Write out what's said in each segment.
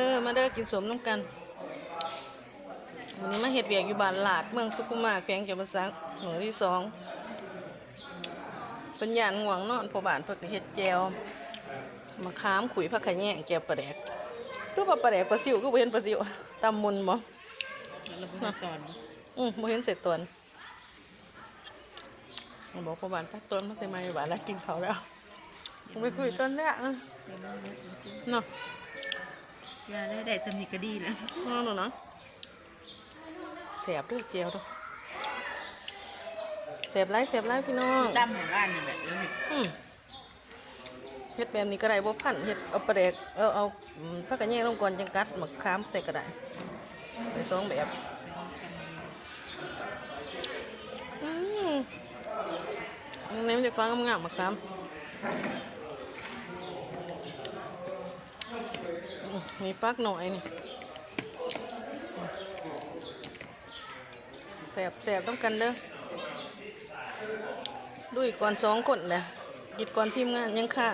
เออมาเด้อกินสมน้ำกันวันนี้มาเฮ็ดเวียกอยู่บ้านหลาดเมืองสุขุมมาแขวงจำปาสักหมู่ที่สองเป็นย่านง่วงนอนเพอบ้านเพิ่นก็เฮ็ดแจวมะขามขุยผักขะแยงแจวปลาแดกคือว่าปลาแดกปลาซิวก็บ่เห็นปลาซิวตำมุนบ่เราพูดตอนอืมบ่เห็นเสร็จตวนบอกพอบ้านตักต้นมาแต่มาอยู่บ้านแล้วกินข้าวแล้วไปคุยต้นแรกนะเนาะ ยาได้ได้จำนิกก็ดีแล้วนอนเนาะแสบด้วยเจียวด้วยแสบไรแสบไรพี่น้องตั้มของบ้านนี่แบบนี้อืมเฮ็ดแบบนี้ก็ได้บ่พันเฮ็ดเอาปลาแดกเอาเอาอืมผักกระแยงลงก่อนจังกัดหมักขามใส่ก็ได้ใส่สองแบบอืมอันนี้มันจะฟังงามๆหมักขาม มีฟักหน่อยนี่แสบแสบต้องกันเด้อดุยก่อนสองคนแหละกิดก่อนทีมงานยังค่ะ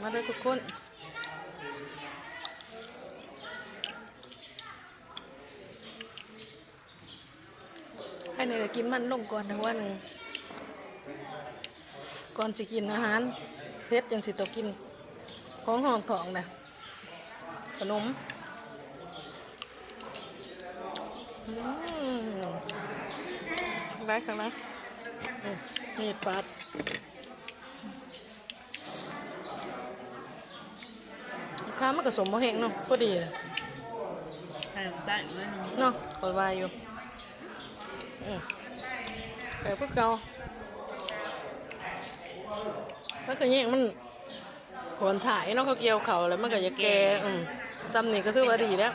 มาด้วยทุกคนให้ในกินมันลงก่อนนะว่าหนึ่งก่อนสิกินอาหารเพชรยังสิตัวกิน ของห้องของนะขนมอืมได้ครั้งนะอืมมีดปัดข้าวมันก็สมบ่เฮงเนาะพอดีเลยใช่ตั้งไว้นึงเนาะคอยวายอยู่อืมแต่พวกเก่าแล้วก็เนี่ยมัน ขนถ่ายเนาะเขาเกี่ยวเขาแล้วมันก็จะแก่อืมซ้ำนี่ก็ถือว่าดีแล้ว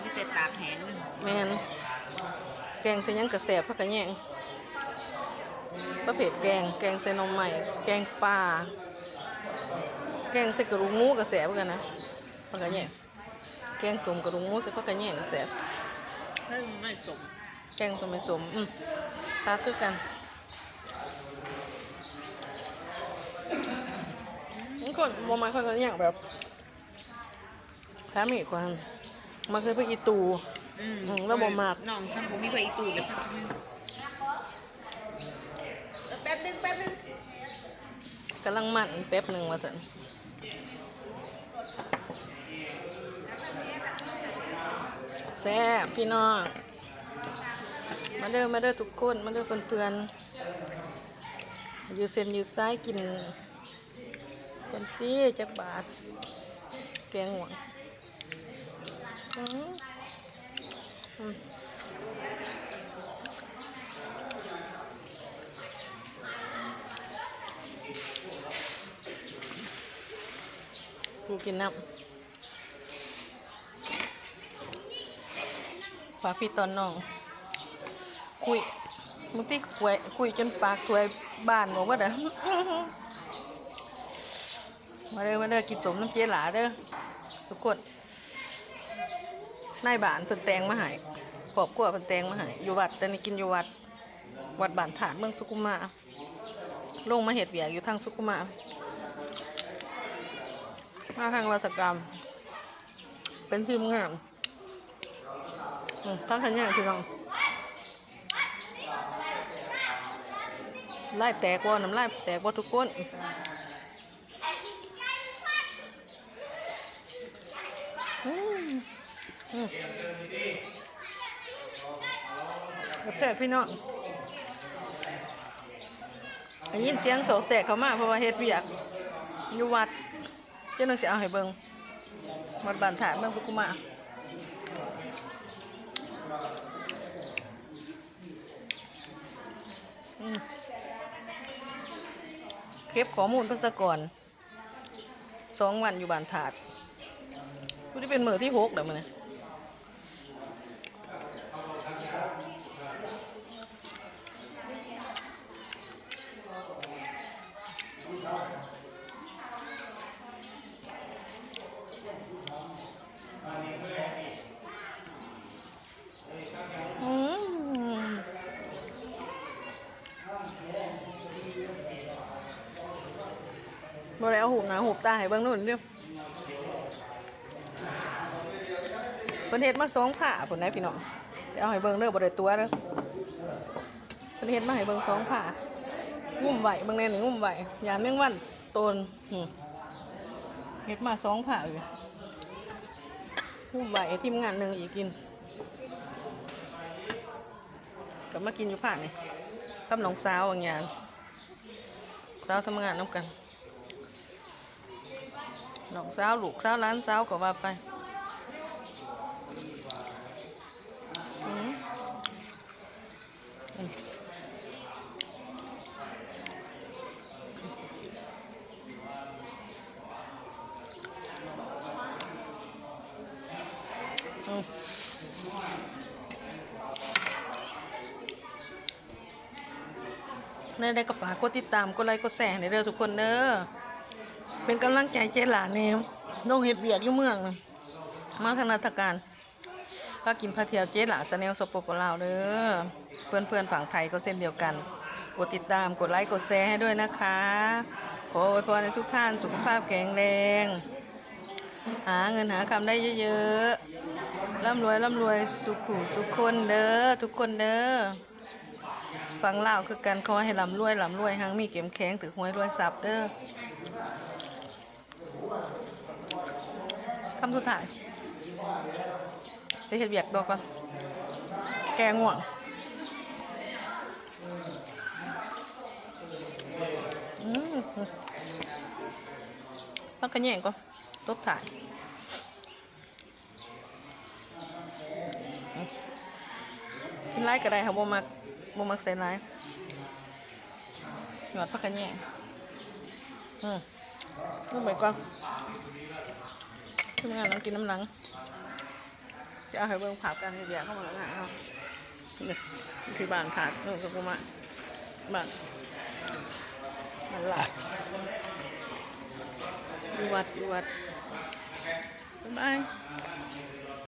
ไม่แต่ตากแห้งแมนแกงใส่หยังกระแสบพักกระแยงประเภทแกง แกงใส่หนมใหม่ แกงปลา แกงใส่กระดูกหมูกระแสบกันนะพักกระแยงแกงสมกระดูกหมูใส่พักกระแยงกระแสบถ้าไม่สมแกงตัวไม่สมอืมตาคือกัน นี่คนโมมาค่อยกันอย่างแบบแพ้มีกว่ามันเคยไปอีตูอืมอืมแล้วบ่มากน้องทำผมมีไปอีตูเลยแป๊บนึงแป๊บนึงกำลังมันแป๊บหนึ่งมาสันแซ่บพี่น้องมาเด้อมาเด้อทุกคน มาเด้อเพื่อนๆอยู่เส้นอยู่ซ้ายกิน คนที่จักบาท แกงหวงกูกินน้ำฝาพี่ตอนน้อง คุยมึงที่คุยคุยจนปากถวยบ้านบอกว่าเด้อ มาเด้อมาเด้อกินสมน้ำเจหลาเด้อทุกคนนายบ้านเพิ่นแตงมาห้ครอบครัวเพิ่นแตงมาให้อยู่วัดแต่นี่กินอยู่วัด วัดบ้านถาดเมืองสุขุมาลงมาเฮ็ดเวียกอยู่ทางสุขุมามาทางราชกรรม เป็นทีมงานทั้งขันย่างพี่น้องไล่แตกว่าน้ำไลายแตกว่าทุกคนอืมอืม แตกพี่น้องยินเสียงโสแตกเขามาเพราะว่าเฮ็ดเวียกอยู่วัด เจ้าหน้าที่เอาให้เบิ่งวัดบ้านถ่าดเมืองสุขุมาเก็บข้อมูลพัสกรสองวันอยู่บ้านถาดกูที่เป็นมือที่หกเดี๋ยวมันย บ่ได้เอาหูบหนาหูบตาให้เบิ่งนู่นเด้อเพิ่นเฮ็ดมาสองผ้าเพิ่นได้พี่น้องจะเอาให้เบิ่งเด้อบ่ได้ตัวเด้อเพิ่นเฮ็ดมาให้เบิ่งสองผ้างุ่มไหวเบิ่งแน่นี่งุ่มไหวยามแมงวันตนเฮ็ดมาสองผ้าอยู่งุ่มไหวทีมงานหนึ่งอีกกินก็มากินอยู่ผ้านี่กับน้องสาวอย่างเงี้ยสาวทำงานนํกัน น้องสาวลูกสาวหลานสาวก็ว่าไปอืมอืมอืมในได้กระป๋ากดติดตามกดไลค์กดแชร์ในเด้อทุกคนเด้อ เป็นกำลังใจเจหลานแนวน้องเห็ดเบียกอยู่เมืองน่ะมาทางนาทการก็กินพาเที่ยวเจ๊หลาสแนลสปปลาวเด้อเพื่อนเพื่อนๆฝั่งไทยก็เส้นเดียวกัน กดติดตามกดไลค์กดแชร์ให้ด้วยนะคะ ขออวยพรให้ทุกท่านสุขภาพแข็งแรง หาเงินหาคำได้เยอะๆร่ำรวยร่ำรวยสุขุสุขคนเด้อทุกคนเด้อฟังเล่าวคือการขอให้ร่ำรวยร่ำรวยหังมีเข็มแข็งถือหวยรวยทรัพย์เด้อคำสุดท้ายไปเห็ดเบียกดอกก่อน แกง่วงอืมพักกันแย่งก่อนตบถ่ายกินไล่ก็ได้ค่ะบ่มักบ่มักใส่ไล่หยอดพักกันแย่งอืมลูกไปก่อน ทำงานหลังกินน้ำหลัง จะเอาให้เบิ่งภาพการเดียกเข้ามาแล้วนะเอาเนี่ยที่บ้านถาดนู่นก็กูมาบ้านมันหลักอยู่วัดอยู่วัดบ๊ายบาย